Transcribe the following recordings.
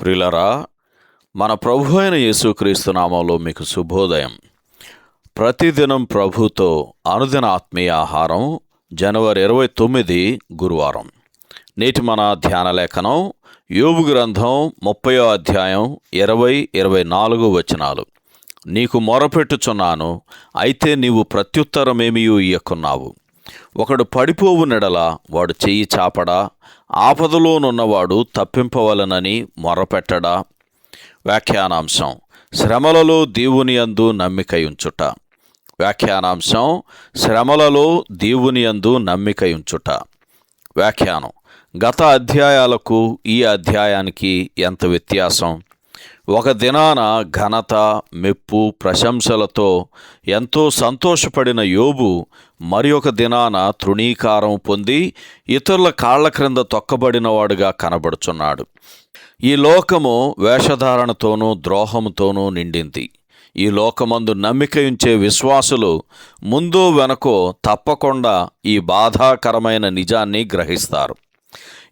ప్రిలరా మన ప్రభు అయిన యేసుక్రీస్తు నామంలో మీకు శుభోదయం. ప్రతిదినం ప్రభుతో అనుదిన ఆత్మీయ ఆహారం జనవరి ఇరవై తొమ్మిది గురువారం. నేటి మన ధ్యాన లేఖనం యోబు గ్రంథం ముప్పయో అధ్యాయం ఇరవై ఇరవై నాలుగు వచనాలు. నీకు మొరపెట్టుచున్నాను అయితే నీవు ప్రత్యుత్తరమేమియూ ఇయ్యకున్నావు. ఒకడు పడిపోవు నెడల వాడు చెయ్యి చాపడా ఆపదలోనున్నవాడు తప్పింపవలనని మొరపెట్టడా? వ్యాఖ్యానాంశం శ్రమలలో దేవుని యందు నమ్మికయుంచుట. వ్యాఖ్యానాంశం శ్రమలలో దేవుని యందు నమ్మికయుంచుట. వ్యాఖ్యానం గత అధ్యాయాలకు ఈ అధ్యాయానికి ఎంత వ్యత్యాసం? ఒక దినాన ఘనత మెప్పు ప్రశంసలతో ఎంతో సంతోషపడిన యోబు మరి ఒక దినాన తృణీకారం పొంది ఇతరుల కాళ్ళ క్రింద తొక్కబడినవాడుగా కనబడుచున్నాడు. ఈ లోకము వేషధారణతోనూ ద్రోహముతోనూ నిండింది. ఈ లోకమందు నమ్మికయుంచే విశ్వాసులు ముందు వెనకో తప్పకుండా ఈ బాధాకరమైన నిజాన్ని గ్రహిస్తారు.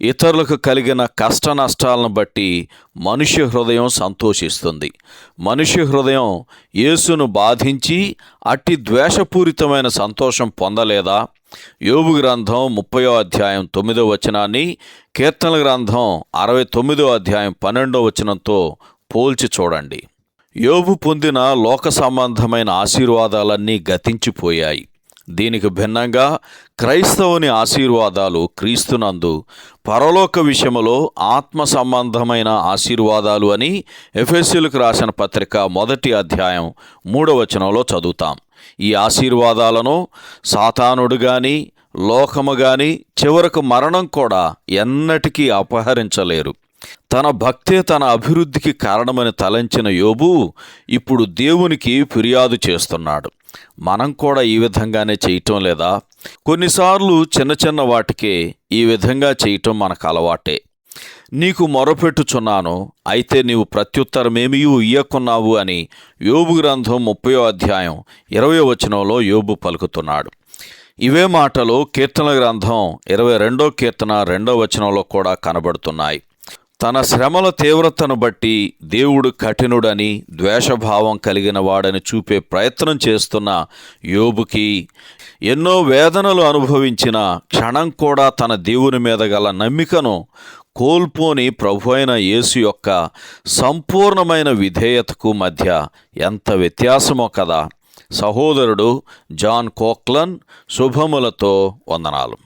ఇతరులకు కలిగిన కష్ట నష్టాలను బట్టి మనుష్య హృదయం సంతోషిస్తుంది. మనుష్య హృదయం యేసును బాధించి అట్టి ద్వేషపూరితమైన సంతోషం పొందలేదా? యోబు గ్రంథం ముప్పయో అధ్యాయం తొమ్మిదో వచనాన్ని కీర్తనల గ్రంథం అరవై తొమ్మిదో అధ్యాయం పన్నెండో వచనంతో పోల్చి చూడండి. యోబు పొందిన లోక సంబంధమైన ఆశీర్వాదాలన్నీ గతించిపోయాయి. దీనికి భిన్నంగా క్రైస్తవుని ఆశీర్వాదాలు క్రీస్తునందు పరలోక విషయములో ఆత్మ సంబంధమైన ఆశీర్వాదాలు అని ఎఫ్ఎస్సీలకు రాసిన పత్రిక మొదటి అధ్యాయం మూడవచనంలో చదువుతాం. ఈ ఆశీర్వాదాలను సాతానుడు గాని లోకము గాని చివరకు మరణం కూడా ఎన్నటికీ అపహరించలేరు. తన భక్తే తన అభివృద్ధికి కారణమని తలంచిన యోబు ఇప్పుడు దేవునికి ఫిర్యాదు చేస్తున్నాడు. మనం కూడా ఈ విధంగానే చేయటం లేదా? కొన్నిసార్లు చిన్న చిన్న వాటికే ఈ విధంగా చేయటం మనకు అలవాటే. నీకు మొరపెట్టుచున్నాను అయితే నీవు ప్రత్యుత్తరమేమియూ ఇయ్యకున్నావు అని యోబు గ్రంథం ముప్పయో అధ్యాయం ఇరవై వచనంలో యోబు పలుకుతున్నాడు. ఇవే మాటలు కీర్తన గ్రంథం ఇరవై రెండో కీర్తన రెండో వచనంలో కూడా కనబడుతున్నాయి. తన శ్రమల తీవ్రతను బట్టి దేవుడు కఠినుడని ద్వేషభావం కలిగిన వాడని చూపే ప్రయత్నం చేస్తున్న యోబుకి ఎన్నో వేదనలు అనుభవించిన క్షణం కూడా తన దేవుని మీద గల నమ్మికను కోల్పోని ప్రభు అయిన యేసు యొక్క సంపూర్ణమైన విధేయతకు మధ్య ఎంత వ్యత్యాసమో కదా. సహోదరుడు జాన్ కోక్లన్ శుభములతో వందనాలు.